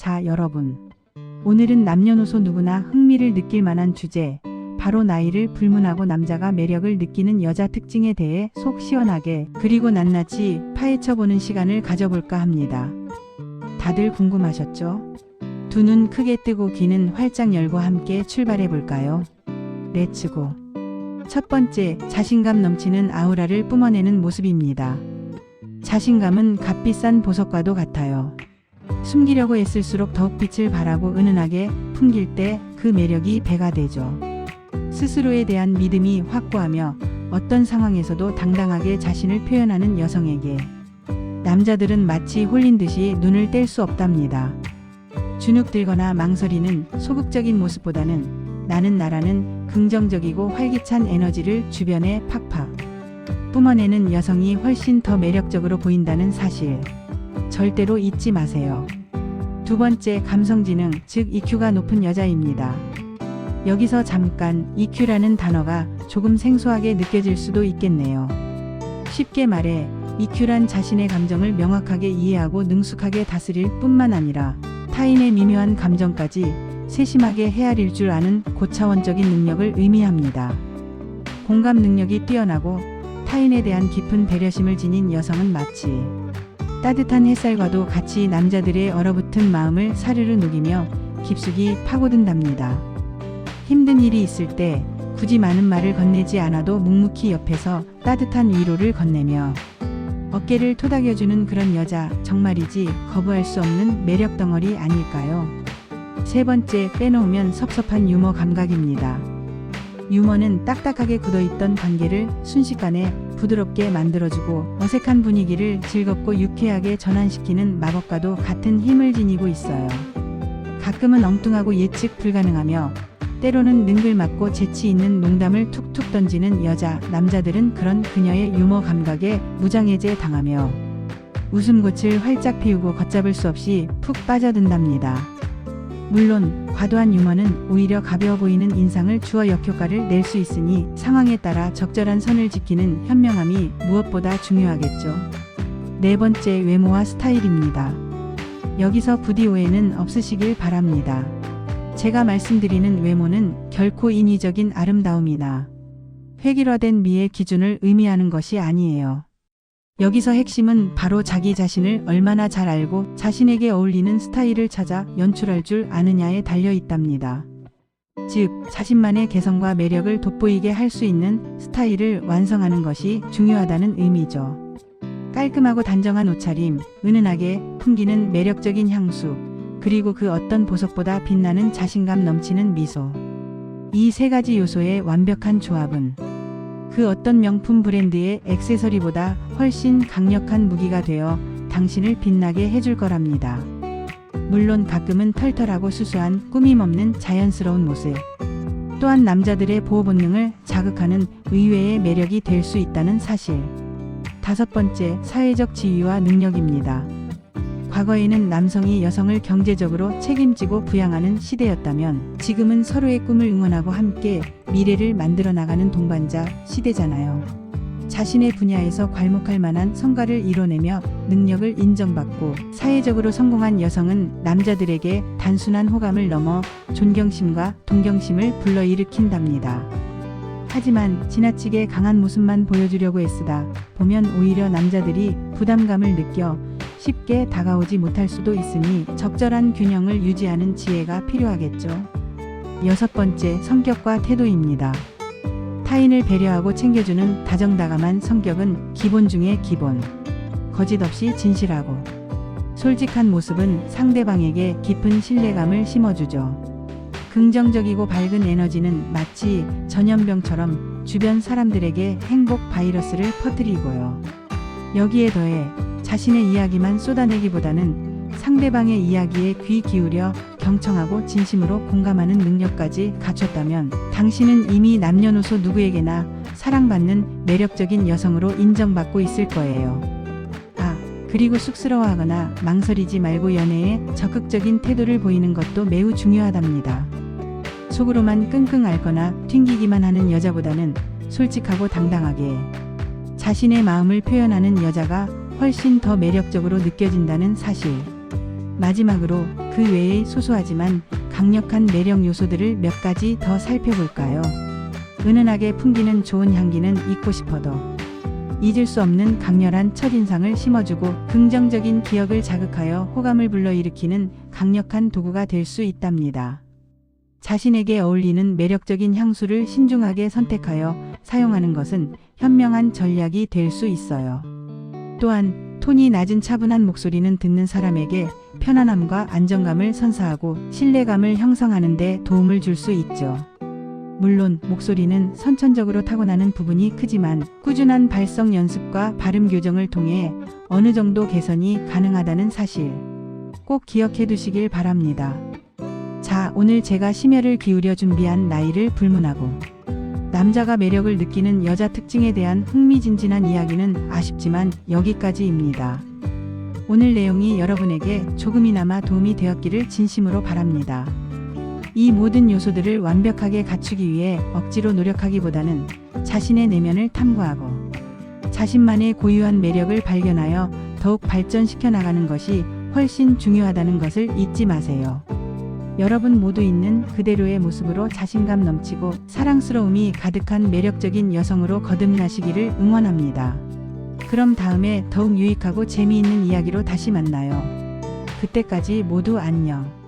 자, 여러분. 오늘은 남녀노소 누구나 흥미를 느낄 만한 주제, 바로 나이를 불문하고 남자가 매력을 느끼는 여자 특징에 대해 속 시원하게 그리고 낱낱이 파헤쳐보는 시간을 가져볼까 합니다. 다들 궁금하셨죠? 두 눈 크게 뜨고 귀는 활짝 열고 함께 출발해 볼까요? 렛츠고. 첫 번째, 자신감 넘치는 아우라를 뿜어내는 모습입니다. 자신감은 값비싼 보석과도 같아요. 숨기려고 애쓸수록 더욱 빛을 발하고 은은하게 풍길 때 그 매력이 배가 되죠. 스스로에 대한 믿음이 확고하며 어떤 상황에서도 당당하게 자신을 표현하는 여성에게 남자들은 마치 홀린 듯이 눈을 뗄 수 없답니다. 주눅 들거나 망설이는 소극적인 모습보다는 나는 나라는 긍정적이고 활기찬 에너지를 주변에 팍팍 뿜어내는 여성이 훨씬 더 매력적으로 보인다는 사실 절대로 잊지 마세요. 두 번째 감성지능 즉 EQ가 높은 여자입니다. 여기서 잠깐 EQ라는 단어가 조금 생소하게 느껴질 수도 있겠네요. 쉽게 말해 EQ란 자신의 감정을 명확하게 이해하고 능숙하게 다스릴 뿐만 아니라 타인의 미묘한 감정까지 세심하게 헤아릴 줄 아는 고차원적인 능력을 의미합니다. 공감 능력이 뛰어나고 타인에 대한 깊은 배려심을 지닌 여성은 마치 따뜻한 햇살과도 같이 남자들의 얼어붙은 마음을 사르르 녹이며 깊숙이 파고든답니다. 힘든 일이 있을 때 굳이 많은 말을 건네지 않아도 묵묵히 옆에서 따뜻한 위로를 건네며 어깨를 토닥여주는 그런 여자 정말이지 거부할 수 없는 매력 덩어리 아닐까요? 세 번째 빼놓으면 섭섭한 유머 감각입니다. 유머는 딱딱하게 굳어있던 관계를 순식간에 부드럽게 만들어주고 어색한 분위기를 즐겁고 유쾌하게 전환시키는 마법과도 같은 힘을 지니고 있어요. 가끔은 엉뚱하고 예측 불가능하며 때로는 능글맞고 재치 있는 농담을 툭툭 던지는 여자, 남자들은 그런 그녀의 유머 감각에 무장해제 당하며 웃음꽃을 활짝 피우고 걷잡을 수 없이 푹 빠져든답니다. 물론 과도한 유머는 오히려 가벼워 보이는 인상을 주어 역효과를 낼 수 있으니 상황에 따라 적절한 선을 지키는 현명함이 무엇보다 중요하겠죠. 네 번째 외모와 스타일입니다. 여기서 부디 오해는 없으시길 바랍니다. 제가 말씀드리는 외모는 결코 인위적인 아름다움이나 획일화된 미의 기준을 의미하는 것이 아니에요. 여기서 핵심은 바로 자기 자신을 얼마나 잘 알고 자신에게 어울리는 스타일을 찾아 연출할 줄 아느냐에 달려 있답니다. 즉, 자신만의 개성과 매력을 돋보이게 할 수 있는 스타일을 완성하는 것이 중요하다는 의미죠. 깔끔하고 단정한 옷차림, 은은하게 풍기는 매력적인 향수, 그리고 그 어떤 보석보다 빛나는 자신감 넘치는 미소. 이 세 가지 요소의 완벽한 조합은 그 어떤 명품 브랜드의 액세서리보다 훨씬 강력한 무기가 되어 당신을 빛나게 해줄 거랍니다. 물론 가끔은 털털하고 수수한 꾸밈 없는 자연스러운 모습. 또한 남자들의 보호 본능을 자극하는 의외의 매력이 될 수 있다는 사실. 다섯 번째, 사회적 지위와 능력입니다. 과거에는 남성이 여성을 경제적으로 책임지고 부양하는 시대였다면 지금은 서로의 꿈을 응원하고 함께 미래를 만들어 나가는 동반자 시대잖아요. 자신의 분야에서 괄목할 만한 성과를 이뤄내며 능력을 인정받고 사회적으로 성공한 여성은 남자들에게 단순한 호감을 넘어 존경심과 동경심을 불러일으킨답니다. 하지만 지나치게 강한 모습만 보여주려고 애쓰다 보면 오히려 남자들이 부담감을 느껴 쉽게 다가오지 못할 수도 있으니 적절한 균형을 유지하는 지혜가 필요하겠죠. 여섯 번째, 성격과 태도입니다. 타인을 배려하고 챙겨주는 다정다감한 성격은 기본 중의 기본. 거짓 없이 진실하고 솔직한 모습은 상대방에게 깊은 신뢰감을 심어주죠. 긍정적이고 밝은 에너지는 마치 전염병처럼 주변 사람들에게 행복 바이러스를 퍼뜨리고요. 여기에 더해 자신의 이야기만 쏟아내기보다는 상대방의 이야기에 귀 기울여 경청하고 진심으로 공감하는 능력까지 갖췄다면 당신은 이미 남녀노소 누구에게나 사랑받는 매력적인 여성으로 인정받고 있을 거예요. 아, 그리고 쑥스러워하거나 망설이지 말고 연애에 적극적인 태도를 보이는 것도 매우 중요하답니다. 속으로만 끙끙 앓거나 튕기기만 하는 여자보다는 솔직하고 당당하게 자신의 마음을 표현하는 여자가 훨씬 더 매력적으로 느껴진다는 사실. 마지막으로 그 외의 소소하지만 강력한 매력 요소들을 몇 가지 더 살펴볼까요? 은은하게 풍기는 좋은 향기는 잊고 싶어도 잊을 수 없는 강렬한 첫인상을 심어주고 긍정적인 기억을 자극하여 호감을 불러일으키는 강력한 도구가 될 수 있답니다. 자신에게 어울리는 매력적인 향수를 신중하게 선택하여 사용하는 것은 현명한 전략이 될 수 있어요. 또한 톤이 낮은 차분한 목소리는 듣는 사람에게 편안함과 안정감을 선사하고 신뢰감을 형성하는 데 도움을 줄 수 있죠. 물론 목소리는 선천적으로 타고나는 부분이 크지만 꾸준한 발성 연습과 발음 교정을 통해 어느 정도 개선이 가능하다는 사실 꼭 기억해 두시길 바랍니다. 자, 오늘 제가 심혈을 기울여 준비한 나이를 불문하고 남자가 매력을 느끼는 여자 특징에 대한 흥미진진한 이야기는 아쉽지만 여기까지입니다. 오늘 내용이 여러분에게 조금이나마 도움이 되었기를 진심으로 바랍니다. 이 모든 요소들을 완벽하게 갖추기 위해 억지로 노력하기보다는 자신의 내면을 탐구하고 자신만의 고유한 매력을 발견하여 더욱 발전시켜 나가는 것이 훨씬 중요하다는 것을 잊지 마세요. 여러분 모두 있는 그대로의 모습으로 자신감 넘치고 사랑스러움이 가득한 매력적인 여성으로 거듭나시기를 응원합니다. 그럼 다음에 더욱 유익하고 재미있는 이야기로 다시 만나요. 그때까지 모두 안녕.